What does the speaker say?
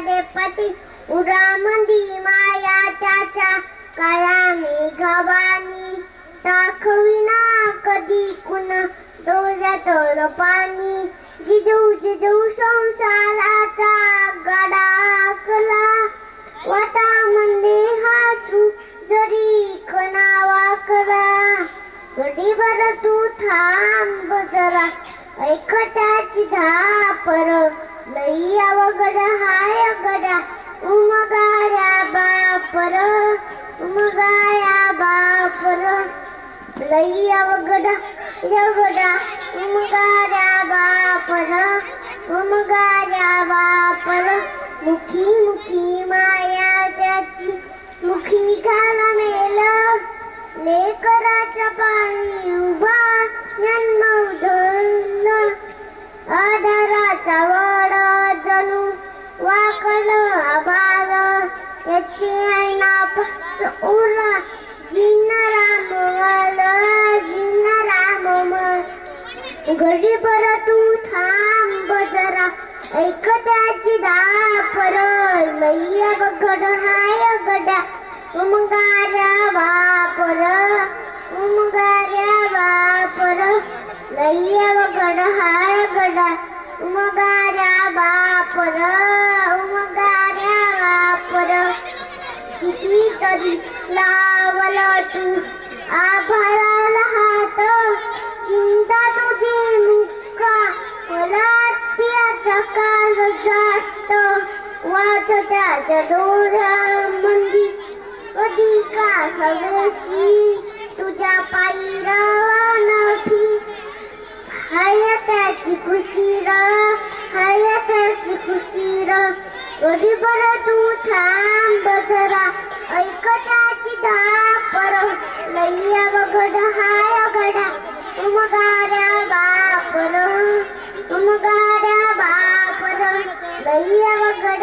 Deputy उरामंदी माया त्याच्या काळ्या मेघवानी दाखविना कधी कुण डोळ्यात पाणी जिजू जिजू संसाराचा गडा आखला वाटा म्हणजे हातू जरी कणावा करा वाकला बर तू थांब जरा ऐकट्याची धापर लई अवघड उमगाया बापर लई अवघड एवढा. उमगाऱ्या बापर उमगाऱ्या बापर. मुखी मुखी माया त्याची मुखी घाला मेल. लेकराच्या पाणी उभा जन्मव उधळलं आधाराचा वड जणू वाकल. घडीभर तू थांब जरा. ऐकत्याची दापर लई गड हाय गडा उमगाऱ्या वापर. उमगाऱ्या वापर. लई गड हाय गडा उमगाऱ्या वापर. उमगाऱ्या वापर. किती तरी लावला तू. आभाळाला हात. त्याचा काल जास्त वाट त्याच्या डोळ्यामंदी कधी का हवेशी तुझ्या पायी रवानठी हाय त्याची खुशी र हाय त्याची खुशी र कधी बरं तू थांब जरा ऐक त्याची धापर लई लई अवघड